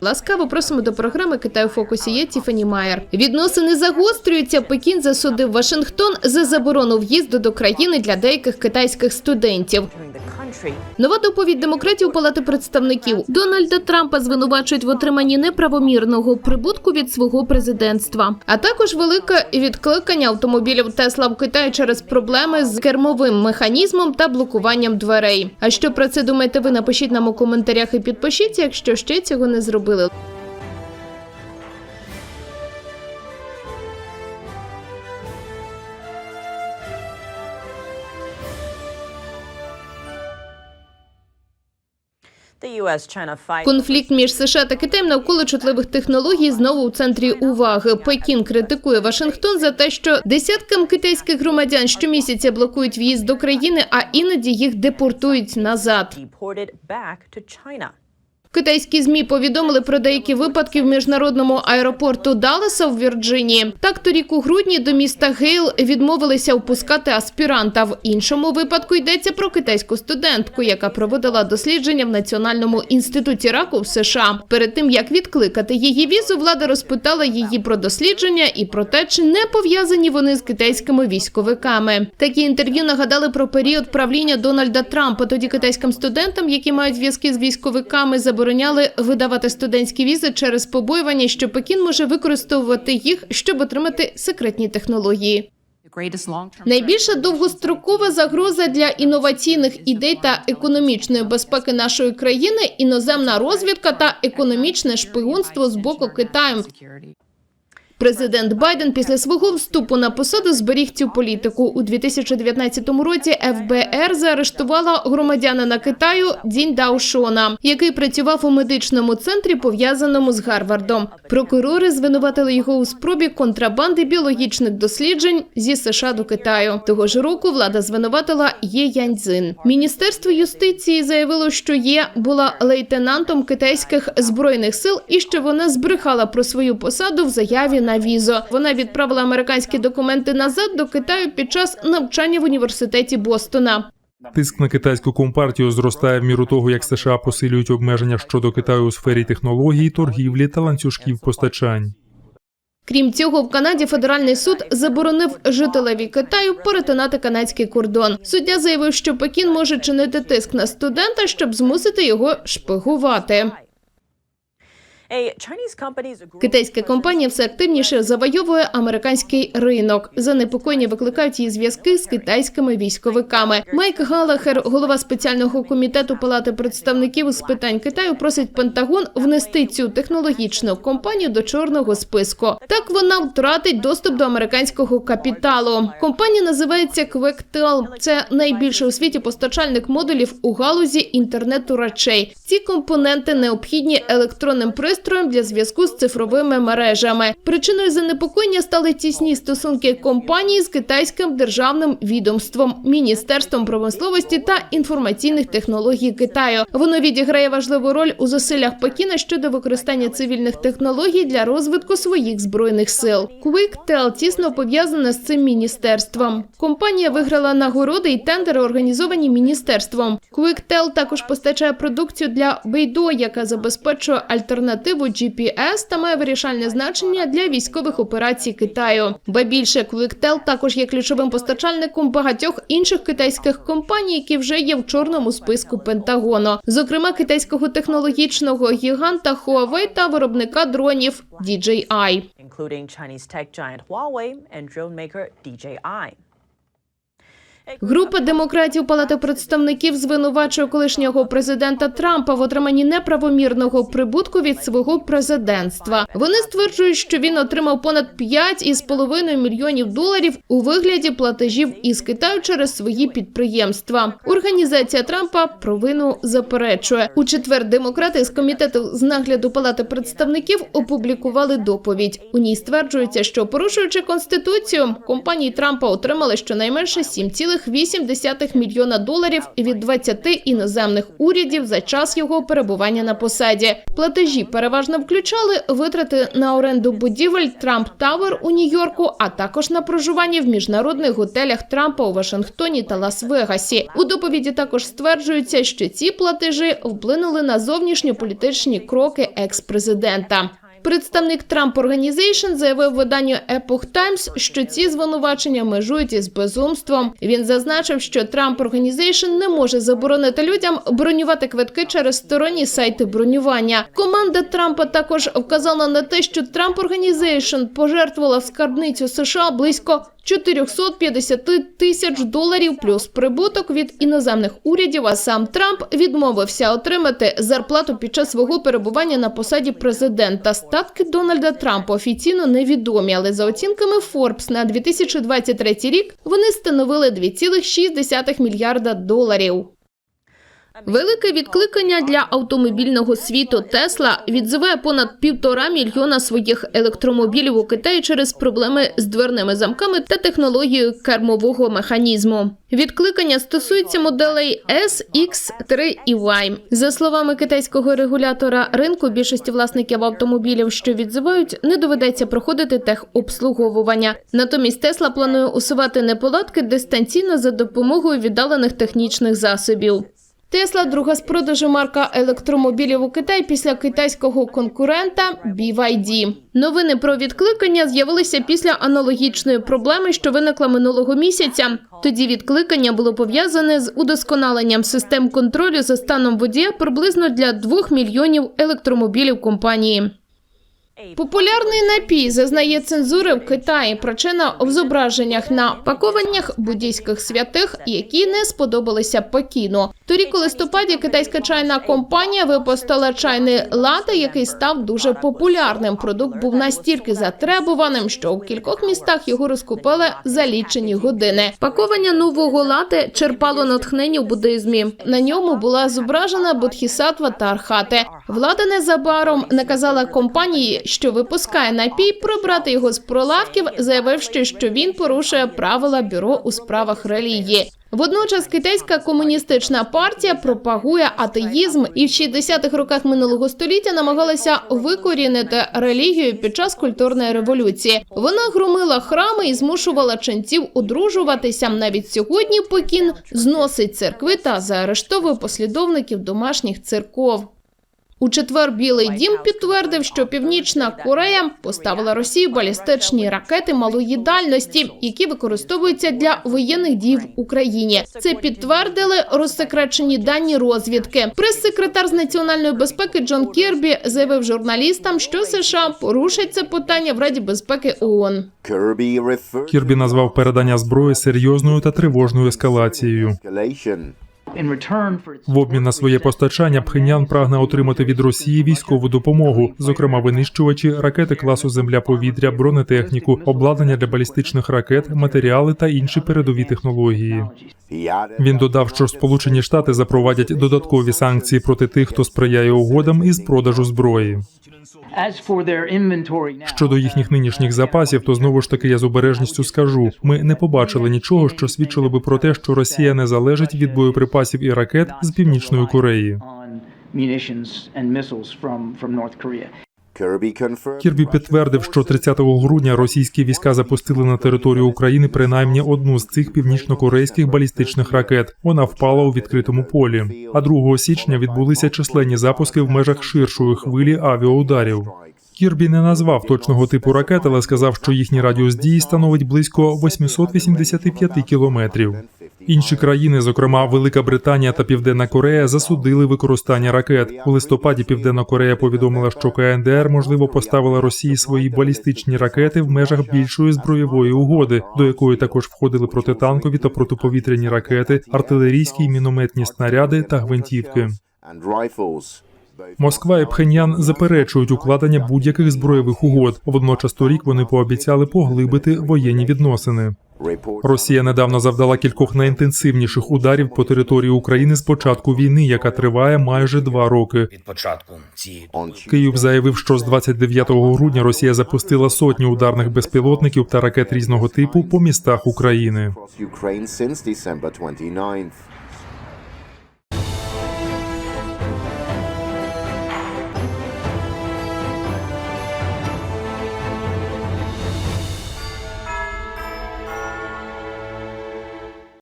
Ласкаво просимо до програми Китай у фокусі. Є Тіфані Майер. Відносини загострюються. Пекін засудив Вашингтон за заборону в'їзду до країни для деяких китайських студентів. Нова доповідь демократів Палати представників Дональда Трампа звинувачують в отриманні неправомірного прибутку від свого президентства, а також велике відкликання автомобілів Тесла в Китаї через проблеми з кермовим механізмом та блокуванням дверей. А що про це думаєте? Ви напишіть нам у коментарях і підпишіться, якщо ще цього не зробили. Конфлікт між США та Китаєм навколо чутливих технологій знову у центрі уваги. Пекін критикує Вашингтон за те, що десяткам китайських громадян щомісяця блокують в'їзд до країни, а іноді їх депортують назад. Китайські змі повідомили про деякі випадки в міжнародному аеропорту Далласа в Вірджинії. Так торік у грудні до міста Гейл відмовилися впускати аспіранта. В іншому випадку йдеться про китайську студентку, яка проводила дослідження в Національному інституті раку в США. Перед тим як відкликати її візу, влада розпитала її про дослідження і про те, чи не пов'язані вони з китайськими військовиками. Такі інтерв'ю нагадали про період правління Дональда Трампа. Тоді китайським студентам, які мають зв'язки з військовиками, забороняли видавати студентські візи через побоювання, що Пекін може використовувати їх, щоб отримати секретні технології. Найбільша довгострокова загроза для інноваційних ідей та економічної безпеки нашої країни іноземна розвідка та економічне шпигунство з боку Китаю. Президент Байден після свого вступу на посаду зберіг цю політику. У 2019 році ФБР заарештувала громадянина Китаю Дінь Даошона, який працював у медичному центрі, пов'язаному з Гарвардом. Прокурори звинуватили його у спробі контрабанди біологічних досліджень зі США до Китаю. Того ж року влада звинуватила Є Яньцзин. Міністерство юстиції заявило, що Є була лейтенантом китайських збройних сил і що вона збрехала про свою посаду в заяві на візу. Вона відправила американські документи назад до Китаю під час навчання в університеті Бостона. Тиск на китайську компартію зростає в міру того, як США посилюють обмеження щодо Китаю у сфері технологій, торгівлі та ланцюжків постачань. Крім цього, в Канаді федеральний суд заборонив жителеві Китаю перетинати канадський кордон. Суддя заявив, що Пекін може чинити тиск на студента, щоб змусити його шпигувати. Китайська компанія все активніше завойовує американський ринок. Занепокоєння викликають її зв'язки з китайськими військовиками. Майк Галахер, голова спеціального комітету Палати представників з питань Китаю, просить Пентагон внести цю технологічну компанію до чорного списку. Так вона втратить доступ до американського капіталу. Компанія називається Quectel. Це найбільший у світі постачальник модулів у галузі інтернету речей. Ці компоненти необхідні електронним пристроям для зв'язку з цифровими мережами. Причиною занепокоєння стали тісні стосунки компанії з китайським державним відомством, міністерством промисловості та інформаційних технологій Китаю. Воно відіграє важливу роль у зусиллях Пекіна щодо використання цивільних технологій для розвитку своїх збройних сил. QuickTel тісно пов'язана з цим міністерством. Компанія виграла нагороди і тендери, організовані міністерством. QuickTel також постачає продукцію для Beidou, яка забезпечує альтернативу GPS та має вирішальне значення для військових операцій Китаю. Ба більше QuickTel також є ключовим постачальником багатьох інших китайських компаній, які вже є в чорному списку Пентагону, зокрема китайського технологічного гіганта Huawei та виробника дронів DJI. including Група демократів Палати представників звинувачує колишнього президента Трампа в отриманні неправомірного прибутку від свого президентства. Вони стверджують, що він отримав понад 5,5 мільйонів доларів у вигляді платежів із Китаю через свої підприємства. Організація Трампа провину заперечує. У четвер демократи з комітету з нагляду Палати представників опублікували доповідь. У ній стверджується, що порушуючи конституцію, компанії Трампа отримали щонайменше 7,5 2,8 мільйона доларів від 20 іноземних урядів за час його перебування на посаді. Платежі переважно включали витрати на оренду будівель Трамп Тауер у Нью-Йорку, а також на проживання в міжнародних готелях Трампа у Вашингтоні та Лас-Вегасі. У доповіді також стверджується, що ці платежі вплинули на зовнішньополітичні кроки екс-президента. Представник Trump Organization заявив виданню Epoch Times, що ці звинувачення межують із безумством. Він зазначив, що Trump Organization не може заборонити людям бронювати квитки через сторонні сайти бронювання. Команда Трампа також вказала на те, що Trump Organization пожертвувала в скарбницю США близько 450 тисяч доларів плюс прибуток від іноземних урядів. А сам Трамп відмовився отримати зарплату під час свого перебування на посаді президента. Статки Дональда Трампа офіційно невідомі, але за оцінками Forbes на 2023 рік вони становили 2,6 мільярда доларів. Велике відкликання для автомобільного світу Тесла відзиває понад півтора мільйона своїх електромобілів у Китаї через проблеми з дверними замками та технологією кермового механізму. Відкликання стосується моделей S, X, 3 і Y. За словами китайського регулятора ринку, більшості власників автомобілів, що відзивають, не доведеться проходити техобслуговування. Натомість Тесла планує усувати неполадки дистанційно за допомогою віддалених технічних засобів. Тесла друга з продажу марка електромобілів у Китаї після китайського конкурента BYD. Новини про відкликання з'явилися після аналогічної проблеми, що виникла минулого місяця. Тоді відкликання було пов'язане з удосконаленням систем контролю за станом водія приблизно для 2 мільйонів електромобілів компанії. Популярний напій зазнає цензури в Китаї. Причина в зображеннях на пакованнях буддійських святих, які не сподобалися Пекіну. Торік у листопаді китайська чайна компанія випустила чайний лате, який став дуже популярним. Продукт був настільки затребуваним, що у кількох містах його розкупили за лічені години. Паковання нового лате черпало натхнення в буддизмі. На ньому була зображена бодхісаттва та архати. Влада незабаром наказала компанії, що випускає напій, прибрати його з прилавків, заявивши, що він порушує правила бюро у справах релігії. Водночас китайська комуністична партія пропагує атеїзм і в 60-х роках минулого століття намагалася викорінити релігію під час культурної революції. Вона громила храми і змушувала ченців одружуватися. Навіть сьогодні Пекін зносить церкви та заарештовує послідовників домашніх церков. У четвер Білий Дім підтвердив, що Північна Корея поставила Росії балістичні ракети малої дальності, які використовуються для воєнних дій в Україні. Це підтвердили розсекречені дані розвідки. Прес-секретар з національної безпеки Джон Кірбі заявив журналістам, що США порушать це питання в Раді безпеки ООН. Кірбі назвав передання зброї серйозною та тривожною ескалацією. В обмін на своє постачання Пхенян прагне отримати від Росії військову допомогу, зокрема винищувачі, ракети класу Земля-повітря, бронетехніку, обладнання для балістичних ракет, матеріали та інші передові технології. Він додав, що Сполучені Штати запровадять додаткові санкції проти тих, хто сприяє угодам із продажу зброї. Щодо їхніх нинішніх запасів, то знову ж таки я з обережністю скажу: ми не побачили нічого, що свідчило би про те, що Росія не залежить від боєприпасів і ракет з північної Кореї. Кірбі підтвердив, що 30 грудня російські війська запустили на територію України принаймні одну з цих північнокорейських балістичних ракет. Вона впала у відкритому полі. А 2 січня відбулися численні запуски в межах ширшої хвилі авіаударів. Кірбі не назвав точного типу ракет, але сказав, що їхній радіус дії становить близько 885 кілометрів. Інші країни, зокрема Велика Британія та Південна Корея, засудили використання ракет. У листопаді Південна Корея повідомила, що КНДР можливо поставила Росії свої балістичні ракети в межах більшої збройової угоди, до якої також входили протитанкові та протиповітряні ракети, артилерійські і мінометні снаряди та гвинтівки. Москва і Пхеньян заперечують укладення будь-яких збройових угод. Водночас торік вони пообіцяли поглибити воєнні відносини. Росія недавно завдала кількох найінтенсивніших ударів по території України з початку війни, яка триває майже два роки. від початку Київ заявив, що з 29 грудня Росія запустила сотні ударних безпілотників та ракет різного типу по містах України.